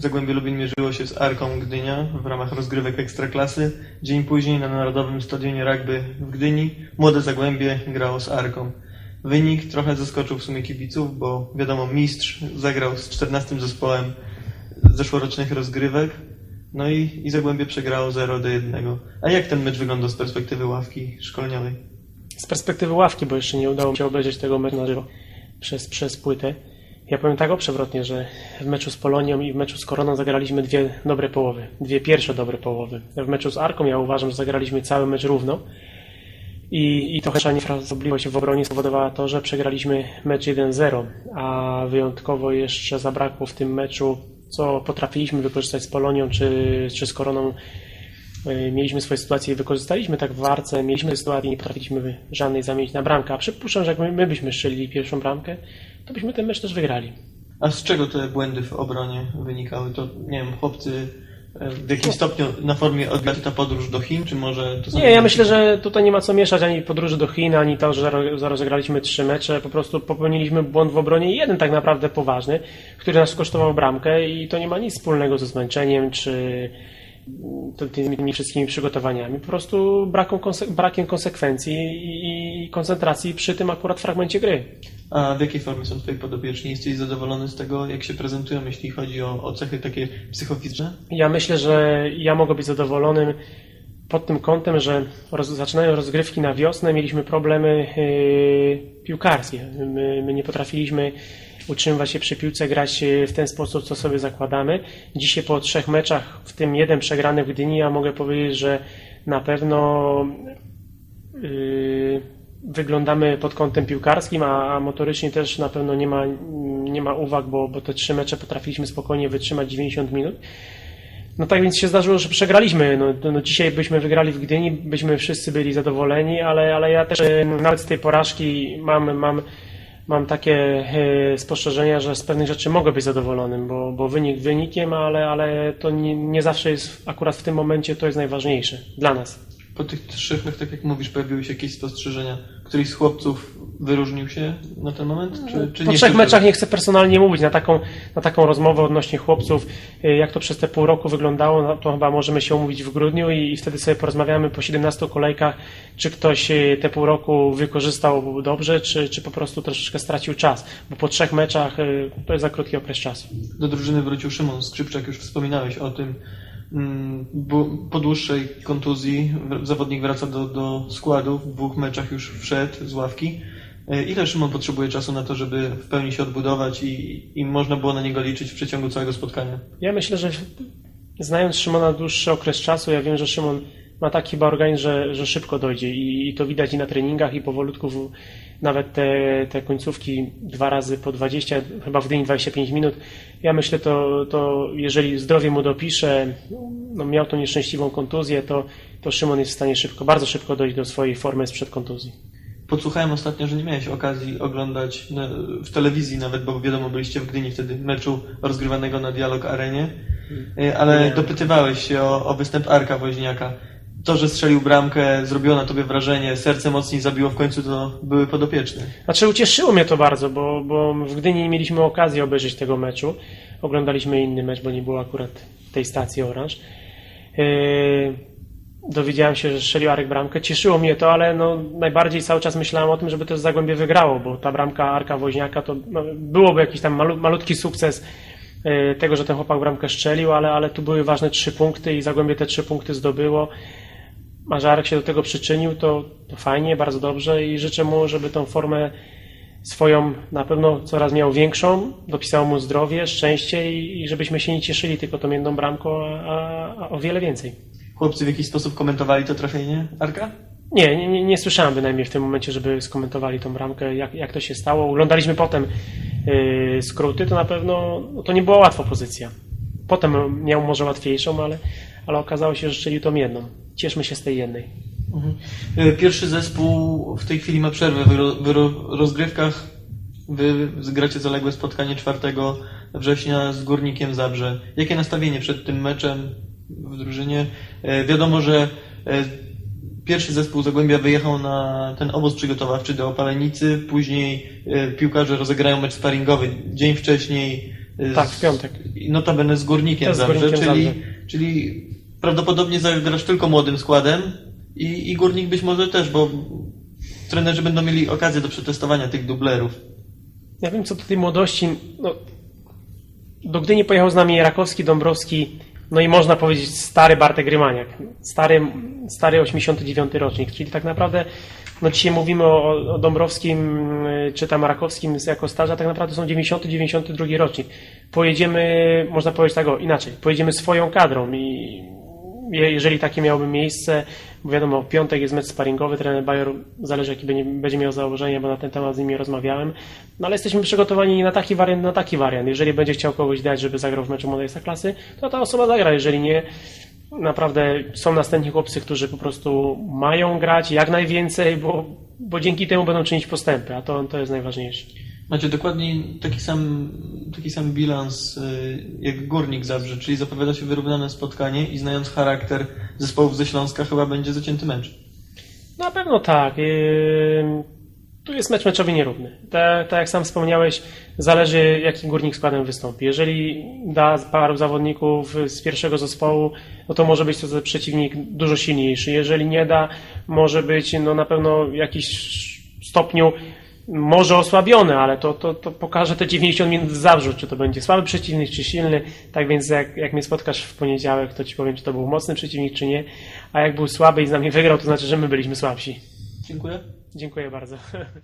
Zagłębie Lubin mierzyło się z Arką Gdynia w ramach rozgrywek Ekstraklasy. Dzień później na Narodowym Stadionie Rugby w Gdyni młode Zagłębie grało z Arką. Wynik trochę zaskoczył w sumie kibiców, bo wiadomo, mistrz zagrał z 14 zespołem zeszłorocznych rozgrywek, no i, i Zagłębie przegrało 0 do 1. A jak ten mecz wygląda z perspektywy ławki szkoleniowej? Z perspektywy ławki, bo jeszcze nie udało mi się obejrzeć tego meczu na żywo przez, przez płytę. Ja powiem tak przewrotnie, że w meczu z Polonią i w meczu z Koroną zagraliśmy dwie dobre połowy. Dwie pierwsze dobre połowy. W meczu z Arką ja uważam, że zagraliśmy cały mecz równo. I, i trochę niefrasobliwość w obronie spowodowała to, że przegraliśmy mecz 1-0, a wyjątkowo jeszcze zabrakło w tym meczu, co potrafiliśmy wykorzystać z Polonią czy, czy z Koroną. E, Mieliśmy swoje sytuacje i wykorzystaliśmy tak w warce, mieliśmy sytuację i nie potrafiliśmy żadnej zamienić na bramkę. A przypuszczam, że jak my, my byśmy strzelili pierwszą bramkę, to byśmy ten mecz też wygrali. A z czego te błędy w obronie wynikały? To, nie wiem, chłopcy e, w jakimś stopniu na formie odbierali ta podróż do Chin, czy może to Nie, ja myślę, że tutaj nie ma co mieszać ani podróży do Chin, ani to, że ro- rozegraliśmy trzy mecze. Po prostu popełniliśmy błąd w obronie, jeden tak naprawdę poważny, który nas kosztował bramkę i to nie ma nic wspólnego ze zmęczeniem czy tymi, tymi wszystkimi przygotowaniami. Po prostu konse- brakiem konsekwencji i, i koncentracji przy tym akurat fragmencie gry. A w jakiej formie są twoi podobieczni? Jesteś zadowolony z tego, jak się prezentują, jeśli chodzi o, o cechy takie psychofizyczne? Ja myślę, że ja mogę być zadowolonym pod tym kątem, że roz, zaczynają rozgrywki na wiosnę, mieliśmy problemy yy, piłkarskie. My, my nie potrafiliśmy utrzymywać się przy piłce, grać yy, w ten sposób, co sobie zakładamy. Dzisiaj po trzech meczach, w tym jeden przegrany w Gdyni, ja mogę powiedzieć, że na pewno yy, wyglądamy pod kątem piłkarskim, a, a motorycznie też na pewno nie ma, nie ma uwag, bo, bo te trzy mecze potrafiliśmy spokojnie wytrzymać 90 minut. No tak więc się zdarzyło, że przegraliśmy. No, no dzisiaj byśmy wygrali w Gdyni, byśmy wszyscy byli zadowoleni, ale, ale ja też e, nawet z tej porażki mam, mam, mam takie e, spostrzeżenia, że z pewnych rzeczy mogę być zadowolonym, bo, bo wynik wynikiem, ale, ale to nie, nie zawsze jest, akurat w tym momencie to jest najważniejsze dla nas. Po tych trzech, tak jak mówisz, pojawiły się jakieś spostrzeżenia. Któryś z chłopców wyróżnił się na ten moment? Czy, czy Po trzech meczach nie chcę personalnie mówić na taką, na taką rozmowę odnośnie chłopców, y, jak to przez te pół roku wyglądało, no to chyba możemy się umówić w grudniu i, i wtedy sobie porozmawiamy po 17 kolejkach, czy ktoś y, te pół roku wykorzystał dobrze, czy, czy po prostu troszeczkę stracił czas, bo po trzech meczach y, to jest za krótki okres czasu. Do drużyny wrócił Szymon Skrzypczak, już wspominałeś o tym. Mm, bo Po dłuższej kontuzji zawodnik wraca do, do składu, w dwóch meczach już wszedł z ławki. E, Ile Szymon potrzebuje czasu na to, żeby w pełni się odbudować i, i można było na niego liczyć w przeciągu całego spotkania? Ja myślę, że znając Szymona dłuższy okres czasu, ja wiem, że Szymon ma taki chyba organizm, że, że szybko dojdzie i, i to widać i na treningach i powolutku w, nawet te, te końcówki dwa razy po 20, chyba w dzień 25 minut. Ja myślę, to, to jeżeli zdrowie mu dopisze, no miał tą nieszczęśliwą kontuzję, to, to Szymon jest w stanie szybko, bardzo szybko dojść do swojej formy sprzed kontuzji. Podsłuchałem ostatnio, że nie miałeś okazji oglądać na, w telewizji nawet, bo wiadomo, byliście w Gdyni wtedy meczu rozgrywanego na Dialog Arenie, E, ale Nie. dopytywałeś się o, o występ Arka Woźniaka. To, że strzelił bramkę, zrobiło na tobie wrażenie, serce mocniej zabiło w końcu, to były podopieczne. Znaczy ucieszyło mnie to bardzo, bo, bo w Gdyni nie mieliśmy okazji obejrzeć tego meczu. Oglądaliśmy inny mecz, bo nie było akurat tej stacji Orange. Yy, dowiedziałem się, że strzelił Arek bramkę. Cieszyło mnie to, ale no, najbardziej cały czas myślałem o tym, żeby też Zagłębie wygrało, bo ta bramka Arka Woźniaka to no, byłoby jakiś tam malu, malutki sukces yy, tego, że ten chłopak bramkę strzelił, ale, ale tu były ważne trzy punkty i Zagłębie te trzy punkty zdobyło. A że Arek się do tego przyczynił, to, to fajnie, bardzo dobrze i życzę mu, żeby tą formę swoją na pewno coraz miał większą, dopisało mu zdrowie, szczęście i, i żebyśmy się nie cieszyli tylko tą jedną bramką, a, a o wiele więcej. Chłopcy w jakiś sposób komentowali to trafienie Arka? Nie, nie, nie, nie słyszałem bynajmniej w tym momencie, żeby skomentowali tą bramkę, jak, jak to się stało. Oglądaliśmy potem yy, skróty, to na pewno no, to nie była łatwa pozycja. Potem miał może łatwiejszą, ale, ale okazało się, że strzelił tą jedną. Cieszmy się z tej jednej. Mhm. E, Pierwszy zespół w tej chwili ma przerwę w, w ro, rozgrywkach. Wy zgracie zaległe spotkanie 4 września z Górnikiem Zabrze. Jakie nastawienie przed tym meczem w drużynie? E, Wiadomo, że e, pierwszy zespół Zagłębia wyjechał na ten obóz przygotowawczy do Opalenicy, później e, piłkarze rozegrają mecz sparingowy dzień wcześniej y, Tak, w piątek. notabene z Górnikiem z Zabrze, czyli, Zabrze. czyli prawdopodobnie zagrasz tylko młodym składem i, i Górnik być może też, bo trenerzy będą mieli okazję do przetestowania tych dublerów. Ja wiem, co do tej młodości. No, do Gdyni pojechał z nami Rakowski, Dąbrowski, no i można powiedzieć stary Bartek Rymaniak. Stary, stary 89 rocznik, czyli tak naprawdę no dzisiaj mówimy o, o Dąbrowskim y, czy tam Rakowskim jako starzy, a tak naprawdę są 90-92 rocznik. Pojedziemy, można powiedzieć tak o, inaczej, pojedziemy swoją kadrą i jeżeli takie miałoby miejsce, bo wiadomo, w piątek jest mecz sparingowy, trener Bayer zależy jaki będzie, będzie miał założenie, bo na ten temat z nimi rozmawiałem, no ale jesteśmy przygotowani na taki wariant, na taki wariant. Jeżeli będzie chciał kogoś dać, żeby zagrał w meczu młodej klasy, to ta osoba zagra, jeżeli nie, naprawdę są następni chłopcy, którzy po prostu mają grać jak najwięcej, bo, bo dzięki temu będą czynić postępy, a to, to jest najważniejsze. Macie dokładnie taki sam, taki sam bilans y, jak Górnik Zabrze, czyli zapowiada się wyrównane spotkanie i znając charakter zespołów ze Śląska chyba będzie zacięty mecz. Na pewno tak. Ym, Tu jest mecz meczowy nierówny. Tak, tak jak sam wspomniałeś, zależy jakim górnik składem wystąpi. Jeżeli da paru zawodników z pierwszego zespołu, no to może być to przeciwnik dużo silniejszy. Jeżeli nie da, może być no na pewno jakiś stopniu może osłabiony, ale to, to, to pokaże te 90 minut w Zabrzu, czy to będzie słaby przeciwnik, czy silny. Tak więc jak, jak mnie spotkasz w poniedziałek, to ci powiem, czy to był mocny przeciwnik, czy nie. A jak był słaby i z nami wygrał, to znaczy, że my byliśmy słabsi. Dziękuję. Dziękuję bardzo.